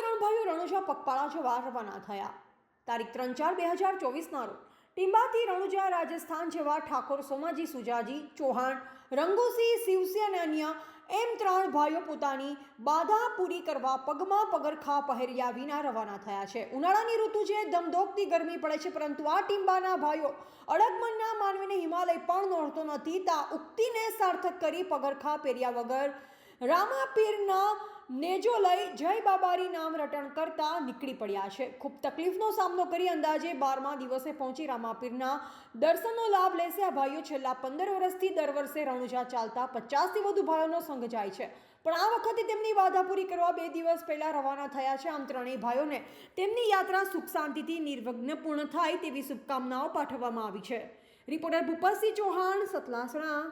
ત્રણ ભાઈઓ રણુજા પગપાળા જવા રવાના થયા. તારીખ ત્રણ ચાર બે હજાર ચોવીસના રોજ ટીંબાથી રણુજા રાજસ્થાન જેવા ઠાકોર સોમાજી, સુજાજી, ચૌહાણ રંગોસિંહ શિવસિંહ અને અન્ય એમ ત્રણ ભાઈઓ પોતાની બાધા પૂરી કરવા પગમાં પગરખા પહેર્યા વિના રવાના થયા છે. ઉનાળાની ઋતુ છે, ધમધોકતી ગરમી પડે છે, પરંતુ આ ટીંબાના ભાઈઓ અડગમનના માનવીને હિમાલય પણ નોંધતો નથી. તા ઉક્તિને સાર્થક કરી પગરખા પહેર્યા વગર રામાપીરના નેજો લઈ જય બાબારી નામ રટણ કરતા નીકળી પડ્યા છે. ખૂબ તકલીફનો સામનો કરી અંદાજે બારમા દિવસે પહોંચી રામાપીરના દર્શનનો લાભ લેશે. આ ભાઈઓ છેલ્લા પંદર વર્ષથી દર વર્ષે રણુજા ચાલતા પચાસથી વધુ ભાઈઓનો સંઘ જાય છે. પણ આ વખતે તેમની વાધા પૂરી કરવા બે દિવસ પહેલાં રવાના થયા છે આમ ત્રણેય ભાઈઓને તેમની યાત્રા સુખ શાંતિથી નિર્વિઘ્ન પૂર્ણ થાય તેવી શુભકામનાઓ પાઠવવામાં આવી છે. રિપોર્ટર ભૂપતસિંહ ચૌહાણ, સતલાસણા.